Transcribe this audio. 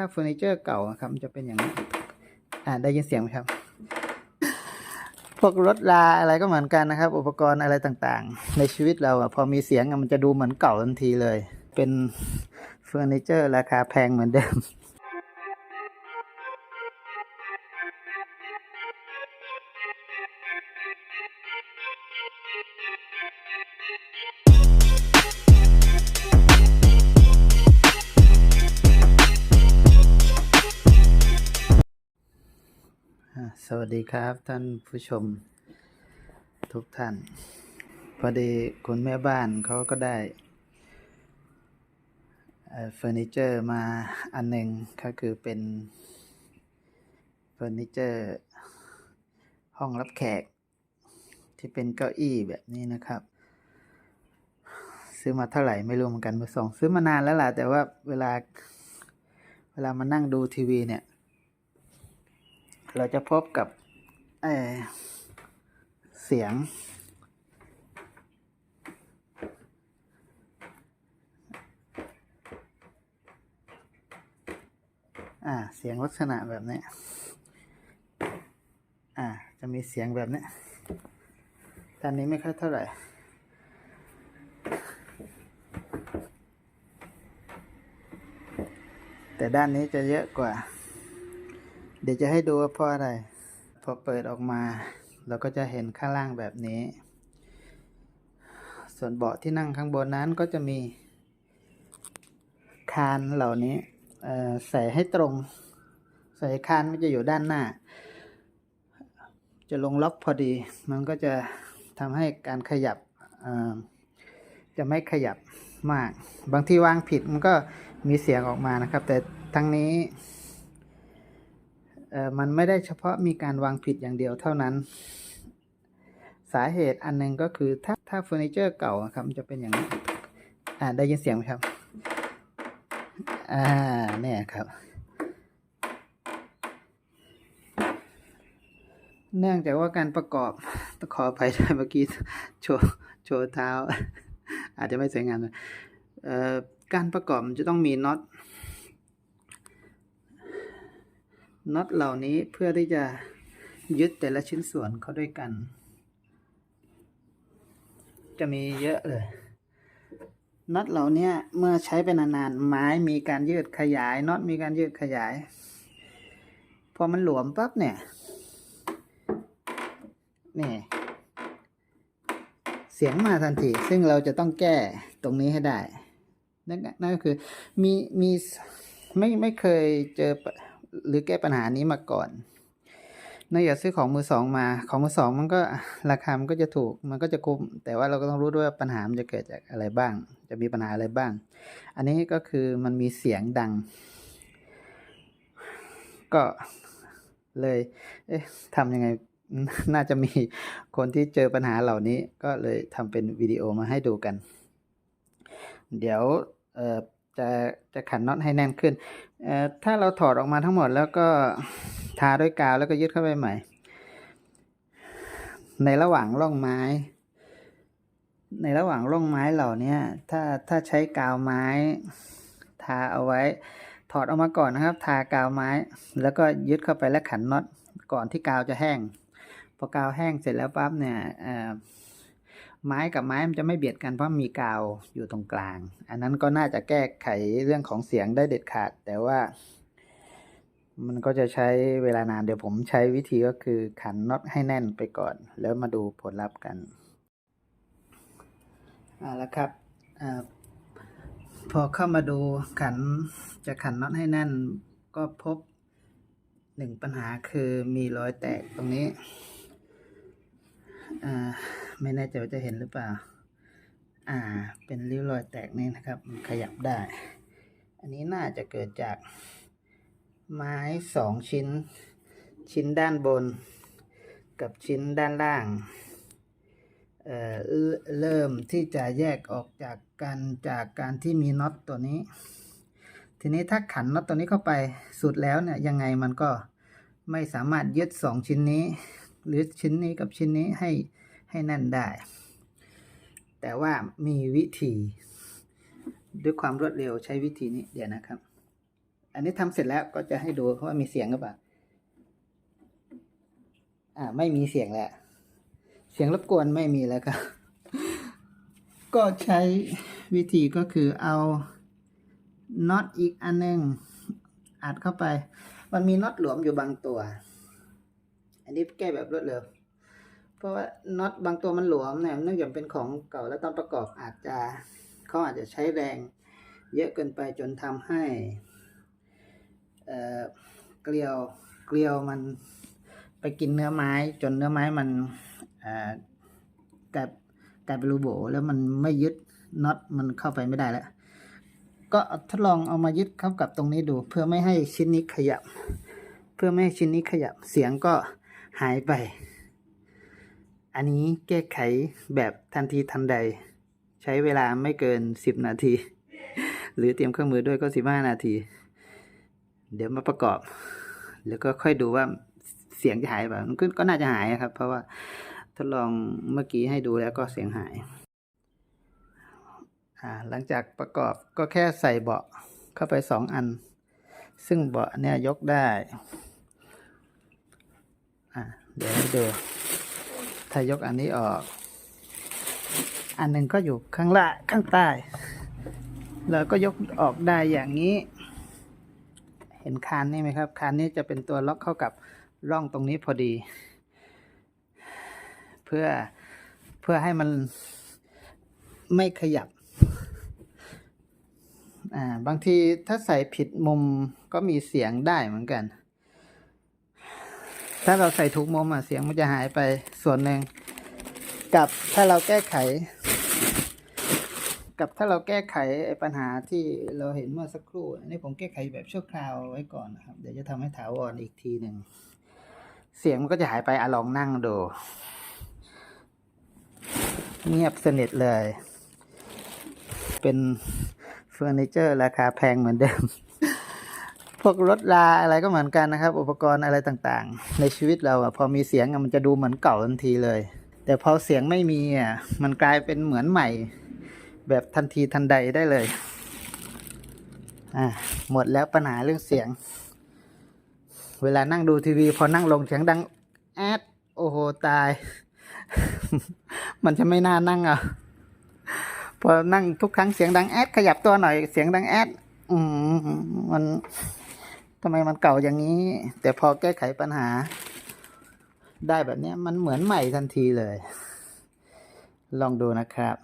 ถ้าเฟอร์นิเจอร์เก่าอะครับมันจะเป็นอย่างนี้อ่าได้ยินเสียงไหมครับ พวกรถลาอะไรก็เหมือนกันนะครับ อุปกรณ์อะไรต่างๆ ในชีวิตเราอะพอมีเสียงมันจะดูเหมือนเก่าทันทีเลย เป็นเฟอร์นิเจอร์ราคาแพงเหมือนเดิม สวัสดีครับท่านผู้ชมทุกท่าน พอดีคุณแม่บ้านเขาก็ได้เฟอร์นิเจอร์มาอันหนึ่งก็คือเป็นเฟอร์นิเจอร์ห้องรับแขก ที่เป็นเก้าอี้แบบนี้นะครับ ซื้อมาเท่าไหร่ไม่รู้เหมือนกันมือสองซื้อมานานแล้วล่ะแต่ว่าเวลาเวลามานั่งดูทีวีเนี่ย เราจะพบกับเเสียง อ่า เสียงลักษณะแบบนี้ อ่า จะมีเสียงแบบนี้ด้านนี้ไม่ค่อยเท่าไหร่แต่ด้านนี้จะเยอะกว่า เดี๋ยวจะให้ดูว่าเพราะอะไร พอเปิดออกมา เราก็จะเห็นข้างล่างแบบนี้ ส่วนเบาะที่นั่งข้างบนนั้นก็จะมีคานเหล่านี้เอ่อใส่ให้ตรง ใส่คานมันจะอยู่ด้านหน้า จะลงล็อกพอดี มันก็จะทำให้การขยับเอ่อจะไม่ขยับมาก บางที่วางผิดมันก็มีเสียงออกมานะครับ แต่ทั้งนี้ มันไม่ได้เฉพาะมีการวางผิดอย่างเดียวเท่านั้น สาเหตุอันหนึ่งก็คือถ้าถ้าเฟอร์นิเจอร์เก่าครับมันจะเป็นอย่างนี้อ่าได้ยินเสียงไหมครับ อ่าเนี่ยครับ เนื่องจากว่าการประกอบต้องขออภัยด้วยเมื่อกี้โชว์โชว์เท้า อาจจะไม่สวยงามนะเออการประกอบมันจะต้องมีน็อต น็อตเหล่านี้เพื่อที่จะยึดแต่ละชิ้นส่วนเข้าด้วยกัน จะมีเยอะเลยน็อตเหล่านี้เมื่อใช้ไปนานๆไม้มีการยืดขยายน็อตมีการยืดขยาย พอมันหลวมปั๊บเนี่ยนี่เสียงมาทันที ซึ่งเราจะต้องแก้ตรงนี้ให้ได้นั่นก็คือมีมีไม่ไม่เคยเจอ หรือแก้ปัญหานี้มาก่อนนองจากซื้อของมือสองมา ของมือสองมันก็ราคา มันก็จะถูก มันก็จะคุ้ม แต่ว่าเราก็ต้องรู้ด้วยว่าปัญหามันจะเกิดจากอะไรบ้าง จะมีปัญหาอะไรบ้าง อันนี้ก็คือมันมีเสียงดัง ก็เลย เอ๊ะทำยังไง น่าจะมีคนที่เจอปัญหาเหล่านี้ ก็เลยทำเป็นวิดีโอมาให้ดูกัน เดี๋ยวเอ่อ จะจะขันน็อตให้แน่นขึ้นเอ่อถ้าเราถอดออกมาทั้งหมดแล้วก็ทาด้วยกาวแล้วก็ยึดเข้าไปใหม่ ในระหว่างร่องไม้ ในระหว่างร่องไม้เหล่านี้ถ้าถ้าใช้กาวไม้ ทาเอาไว้ ถอดออกมาก่อนนะครับ ทากาวไม้ แล้วก็ยึดเข้าไปและขันน็อตก่อนที่กาวจะแห้ง พอกาวแห้งเสร็จแล้วปั๊บเนี่ยเอ่อ ไม้กับไม้มันจะไม่เบียดกันเพราะมีกาวอยู่ตรงกลาง อันนั้นก็น่าจะแก้ไขเรื่องของเสียงได้เด็ดขาด แต่ว่า มันก็จะใช้เวลานานเดี๋ยวผมใช้วิธีก็คือขันน็อตให้แน่นไปก่อน แล้วมาดูผลลัพธ์กันเอาละครับอาพอเข้ามาดูขันจะขันน็อตให้แน่น ก็พบหนึ่งปัญหาคือมีรอยแตกตรงนี้อ่า ไม่แน่ใจว่าจะเห็นหรือเปล่า อ่า เป็นริ้วรอยแตกนี่นะครับ มันขยับได้ อันนี้น่าจะเกิดจากไม้สองชิ้น ชิ้นด้านบน กับชิ้นด้านล่าง เอ่อเริ่มเริ่มที่จะแยกออกจากกันจากการที่มีน็อตตัวนี้ ทีนี้ถ้าขันน็อตตัวนี้เข้าไปสุดแล้วเนี่ยยังไงมันก็ไม่สามารถยึดสองชิ้นนี้ หรือชิ้นนี้กับชิ้นนี้ให้ ให้แน่นได้ แต่ว่ามีวิธี ด้วยความรวดเร็วใช้วิธีนี้เดี๋ยวนะครับ อันนี้ทำเสร็จแล้วก็จะให้ดูว่ามีเสียงหรือเปล่าอ่าไม่มีเสียงแล้วเสียงรบกวนไม่มีแล้วครับก็ใช้วิธีก็คือเอาน็อตอีกอันหนึงอัดเข้าไป มันมีน็อตหลวมอยู่บางตัว อันนี้แก้แบบรวดเร็ว เพราะว่าน็อตบางตัวมันหลวมเนี่ยเนื่องจากเป็นของเก่าแล้วตอนประกอบอาจจะเขาอาจจะใช้แรง เยอะเกินไปจนทำให้เอ่อเกลียวเกลียวมันไปกินเนื้อไม้จนเนื้อไม้มันเอ่อกลายกลายเป็นรูโบแล้วมันไม่ยึดน็อตมันเข้าไปไม่ได้แล้วก็ทดลองเอามายึดเข้ากับตรงนี้ดู เพื่อไม่ให้ชิ้นนี้ขยับ เพื่อไม่ให้ชิ้นนี้ขยับเสียงก็หายไป อันนี้แก้ไขแบบทันทีทันใด ใช้เวลาไม่เกินสิบนาที หรือเตรียมเครื่องมือด้วยก็สิบห้านาที เดี๋ยวมาประกอบ แล้วก็ค่อยดูว่าเสียงจะหายแบบมันก็น่าจะหายครับ เพราะว่าทดลองเมื่อกี้ให้ดูแล้วก็เสียงหายหลังจากประกอบก็แค่ใส่เบาะเข้าไปสองอัน ซึ่งเบาะเนี่ยยกได้ เดี๋ยวให้ดู ถ้ายกอันนี้ออก อันหนึ่งก็อยู่ข้างล่างข้างใต้ แล้วก็ยกออกได้อย่างนี้ เห็นคานนี่ไหมครับคานนี้จะเป็นตัวล็อกเข้ากับร่องตรงนี้พอดี เพื่อเพื่อให้มันไม่ขยับ อ่า บางทีถ้าใส่ผิดมุมก็มีเสียงได้เหมือนกัน ถ้าเราใส่ถูกมุมอะเสียงมันจะหายไปส่วนหนึ่งกับถ้าเราแก้ไข กับถ้าเราแก้ไขปัญหาที่เราเห็นเมื่อสักครู่อันนี้ผมแก้ไขแบบชั่วคราวไว้ก่อนนะครับ เดี๋ยวจะทำให้ถาวรอีกทีหนึ่งเสียงมันก็จะหายไปอะลองนั่งดู เงียบสนิทเลย เป็นเฟอร์นิเจอร์ราคาแพงเหมือนเดิม พวกรถราอะไรก็เหมือนกันนะครับ อุปกรณ์อะไรต่างๆ ในชีวิตเราอะพอมีเสียงมันจะดูเหมือนเก่าทันทีเลย แต่พอเสียงไม่มีอะมันกลายเป็นเหมือนใหม่ แบบทันทีทันใดได้เลยอ่าหมดแล้วปัญหาเรื่องเสียง เวลานั่งดูทีวี พอนั่งลงเสียงดังแอดโอ้โหตาย มันจะไม่น่านั่งอะพอนั่งทุกครั้งเสียงดังแอดขยับตัวหน่อยเสียงดังแอดอืมมัน ทำไมมันเก่าอย่างนี้ แต่พอแก้ไขปัญหา ได้แบบนี้มันเหมือนใหม่ทันทีเลย ลองดูนะครับ